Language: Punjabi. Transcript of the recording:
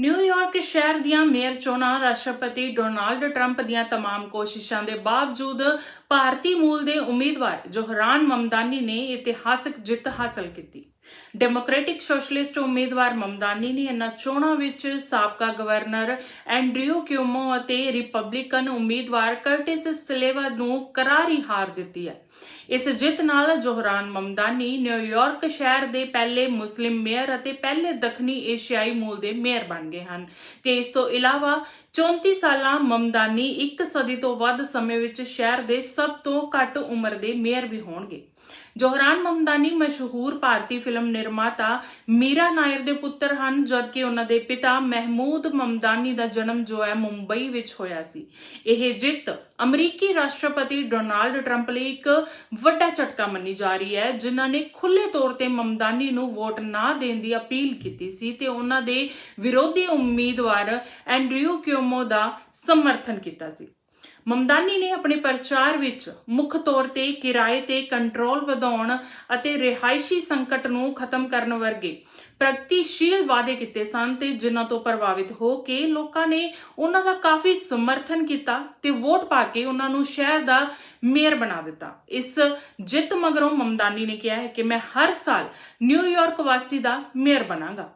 ਨਿਊਯਾਰਕ ਸ਼ਹਿਰ ਦੀਆਂ ਮੇਅਰ ਚੋਣਾਂ ਰਾਸ਼ਟਰਪਤੀ ਡੋਨਾਲਡ ਟਰੰਪ ਦੀਆਂ तमाम ਕੋਸ਼ਿਸ਼ਾਂ ਦੇ ਬਾਵਜੂਦ ਭਾਰਤੀ ਮੂਲ ਦੇ ਉਮੀਦਵਾਰ ਜੋਹਰਾਨ ਮਮਦਾਨੀ ਨੇ ਇਤਿਹਾਸਕ ਜਿੱਤ ਹਾਸਲ ਕੀਤੀ ਡੈਮੋਕ੍ਰੈਟਿਕ ਸੋਸ਼ਲਿਸਟ ਉਮੀਦਵਾਰ ਮਮਦਾਨੀ ਨੇ ਇਹਨਾਂ ਚੋਣਾਂ ਵਿੱਚ ਸਾਬਕਾ ਗਵਰਨਰ ਐਂਡਰਿਊ ਕਿਊਮੋ ਅਤੇ ਰਿਪਬਲਿਕਨ ਉਮੀਦਵਾਰ ਕਰਟਿਸ ਸਲੇਵਾ ਨੂੰ ਕਰਾਰੀ ਹਾਰ ਦਿੱਤੀ ਹੈ। ਇਸ ਜਿੱਤ ਨਾਲ ਜੋਹਰਾਨ ਮਮਦਾਨੀ ਨਿਊਯਾਰਕ ਸ਼ਹਿਰ ਦੇ ਪਹਿਲੇ ਮੁਸਲਿਮ ਮੇਅਰ ਅਤੇ ਪਹਿਲੇ ਦੱਖਣੀ ਏਸ਼ੀਆਈ ਮੂਲ ਦੇ ਮੇਅਰ ਬਣ ਗਏ ਹਨ ਤੇ ਇਸ ਤੋਂ ਇਲਾਵਾ 34 ਸਾਲਾਂ ਮਮਦਾਨੀ ਇੱਕ ਸਦੀ ਤੋਂ ਵੱਧ ਸਮੇਂ ਵਿੱਚ ਸ਼ਹਿਰ ਦੇ ਸਭ ਤੋਂ ਘੱਟ ਉਮਰ ਦੇ ਮੇਅਰ ਵੀ ਹੋਣਗੇ। ਜੋਹਰਾਨ ਮਮਦਾਨੀ ਮਸ਼ਹੂਰ ਭਾਰਤੀ ਫਿਲਮ ਨਿਰਮਾਤਾ ਮੀਰਾ ਨਾਇਰ ਦੇ ਪੁੱਤਰ ਹਨ, ਜਦਕਿ ਉਹਨਾਂ ਦੇ ਪਿਤਾ ਮਹਿਮੂਦ ਮਮਦਾਨੀ ਦਾ ਜਨਮ ਜੋ ਹੈ ਮੁੰਬਈ ਵਿੱਚ ਹੋਇਆ ਸੀ। ਇਹ ਜਿੱਤ ਅਮਰੀਕੀ ਰਾਸ਼ਟਰਪਤੀ ਡੋਨਾਲਡ ਟਰੰਪ ਲਈ ਇੱਕ ਵੱਡਾ ਝਟਕਾ ਮੰਨੀ ਜਾ ਰਹੀ ਹੈ, ਜਿਨ੍ਹਾਂ ਨੇ ਖੁੱਲੇ ਤੌਰ ਤੇ ਮਮਦਾਨੀ ਨੂੰ ਵੋਟ ਨਾ ਦੇਣ ਦੀ ਅਪੀਲ ਕੀਤੀ ਸੀ ਤੇ ਉਹਨਾਂ ਦੇ ਵਿਰੋਧੀ ਉਮੀਦਵਾਰ ਐਂਡਰਿਊ ਕਿਊਮੋ ਦਾ ਸਮਰਥਨ ਕੀਤਾ ਸੀ। ਮਮਦਾਨੀ ਨੇ ਆਪਣੇ ਪ੍ਰਚਾਰ ਵਿੱਚ ਮੁੱਖ ਤੌਰ ਤੇ ਕਿਰਾਏ ਤੇ ਕੰਟਰੋਲ ਵਧਾਉਣ ਅਤੇ ਰਿਹਾਇਸ਼ੀ ਸੰਕਟ ਨੂੰ ਖਤਮ ਕਰਨ ਵਰਗੇ ਪ੍ਰਗਤੀਸ਼ੀਲ ਵਾਅਦੇ ਕੀਤੇ ਸਨ ਤੇ ਜਿਨ੍ਹਾਂ ਤੋਂ ਪ੍ਰਭਾਵਿਤ ਹੋ ਕੇ ਲੋਕਾਂ ਨੇ ਉਹਨਾਂ ਦਾ ਕਾਫੀ ਸਮਰਥਨ ਕੀਤਾ ਤੇ ਵੋਟ ਪਾ ਕੇ ਉਹਨਾਂ ਨੂੰ ਸ਼ਹਿਰ ਦਾ ਮੇਅਰ ਬਣਾ ਦਿੱਤਾ। ਇਸ ਜਿੱਤ ਮਗਰੋਂ ਮਮਦਾਨੀ ਨੇ ਕਿਹਾ ਹੈ ਕਿ ਮੈਂ ਹਰ ਸਾਲ ਨਿਊਯਾਰਕ ਵਾਸੀ ਦਾ ਮੇਅਰ ਬਣਾਂਗਾ।